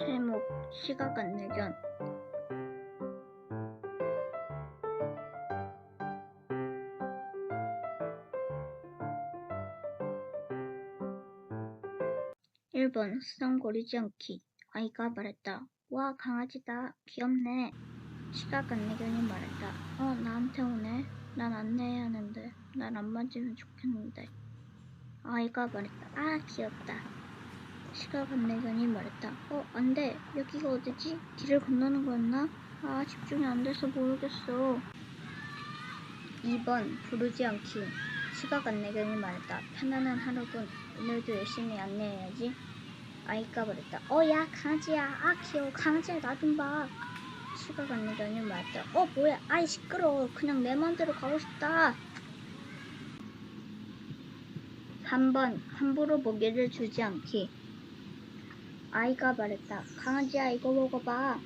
제목 시각 안내견 일번 수상거리지 않기 아이가 말했다. 와 강아지다 귀엽네. 시각 안내견이 말했다. 어 나한테 오네. 난 안내해야 하는데 날안 만지면 좋겠는데. 아이가 말했다. 아 귀엽다. 시각 안내견이 말했다. 어, 안 돼. 여기가 어디지? 길을 건너는 거였나? 아, 집중이 안 돼서 모르겠어. 2번, 부르지 않기. 시각 안내견이 말했다. 편안한 하루군. 오늘도 열심히 안내해야지. 아이가 말했다. 어, 야, 강아지야. 아, 귀여워. 강아지야, 나 좀 봐. 시각 안내견이 말했다. 어, 뭐야. 아이, 시끄러워. 그냥 내 맘대로 가고 싶다. 3번, 함부로 먹이를 주지 않기. 아이가 말했다. 강아지야 이거 먹어봐.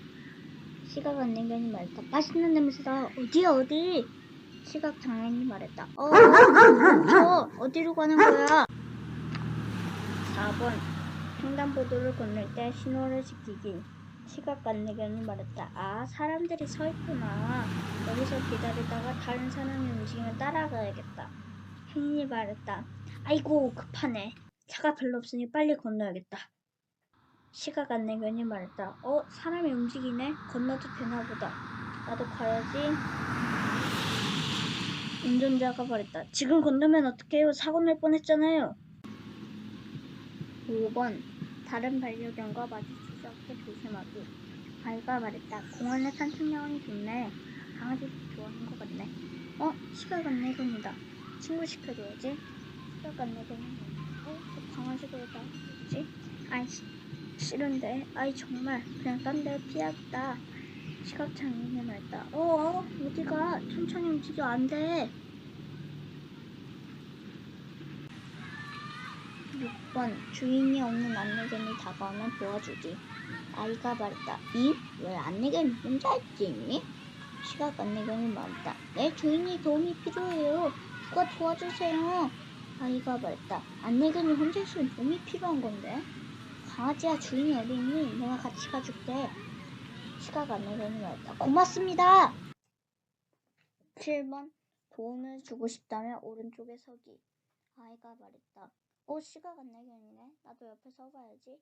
시각 안내견이 말했다. 맛있는 냄새다. 어디야 어디? 시각 장애인이 말했다. 어, 멈춰. 어디로 가는 거야? 4번. 횡단보도를 건널 때 신호를 지키기. 시각 안내견이 말했다. 아, 사람들이 서 있구나. 여기서 기다리다가 다른 사람이 움직이면 따라가야겠다. 행인이 말했다. 아이고, 급하네. 차가 별로 없으니 빨리 건너야겠다. 시각 안내견이 말했다. 어, 사람이 움직이네? 건너도 되나 보다. 나도 가야지. 운전자가 말했다. 지금 건너면 어떡해요? 사고 날 뻔했잖아요. 5번. 다른 반려견과 마주치지 않게 조심하기. 아이가 말했다. 공원에 산책야원이 좋네. 강아지도 좋아하는 것 같네. 어, 시각 안내견이다. 친구 시켜줘야지. 안내견이 말했다. 어, 저 강아지가 왜 나왔지? 아이씨. 싫은데? 아이 정말. 그냥 딴 데 피하겠다. 시각장애인이 말다. 어, 어? 어디가? 천천히 움직여. 안돼. 6번. 주인이 없는 안내견이 다가오면 도와주기 아이가 말했다. 이? 왜 안내견이 혼자 있지? 시각 안내견이 말했다. 내 주인이 도움이 필요해요. 누가 도와주세요. 아이가 말했다. 안내견이 혼자 있으면 도움이 필요한 건데 강아지야 주인이 어디 있니? 내가 같이 가줄게. 시각 안내견이 말했다. 고맙습니다. 7번 도움을 주고 싶다면 오른쪽에 서기. 아이가 말했다. 어 시각 안내견이네. 나도 옆에 서봐야지.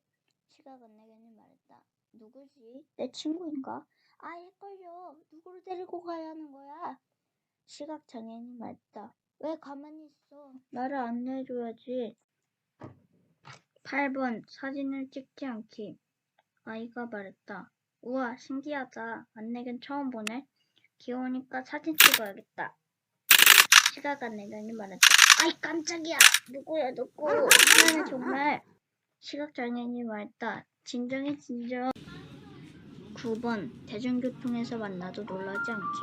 시각 안내견이 말했다. 누구지? 내 친구인가? 아 헷갈려. 누구를 데리고 가야 하는 거야? 시각 장애인이 말했다. 왜 가만히 있어? 나를 안내해줘야지. 8번 사진을 찍지 않기. 아이가 말했다. 우와 신기하다. 안내견 처음 보네. 귀여우니까 사진 찍어야겠다. 시각 안내견이 말했다. 아이 깜짝이야. 누구야 누구. 미안해 정말. 시각 장애인이 말했다. 진정해 진정. 9번 대중교통에서 만나도 놀라지 않기.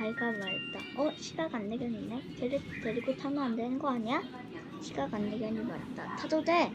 아이가 말했다. 어 시각 안내견이네. 데리, 데리고 타면 안 되는 거 아니야? 시각 안내견이 말했다. 타도 돼.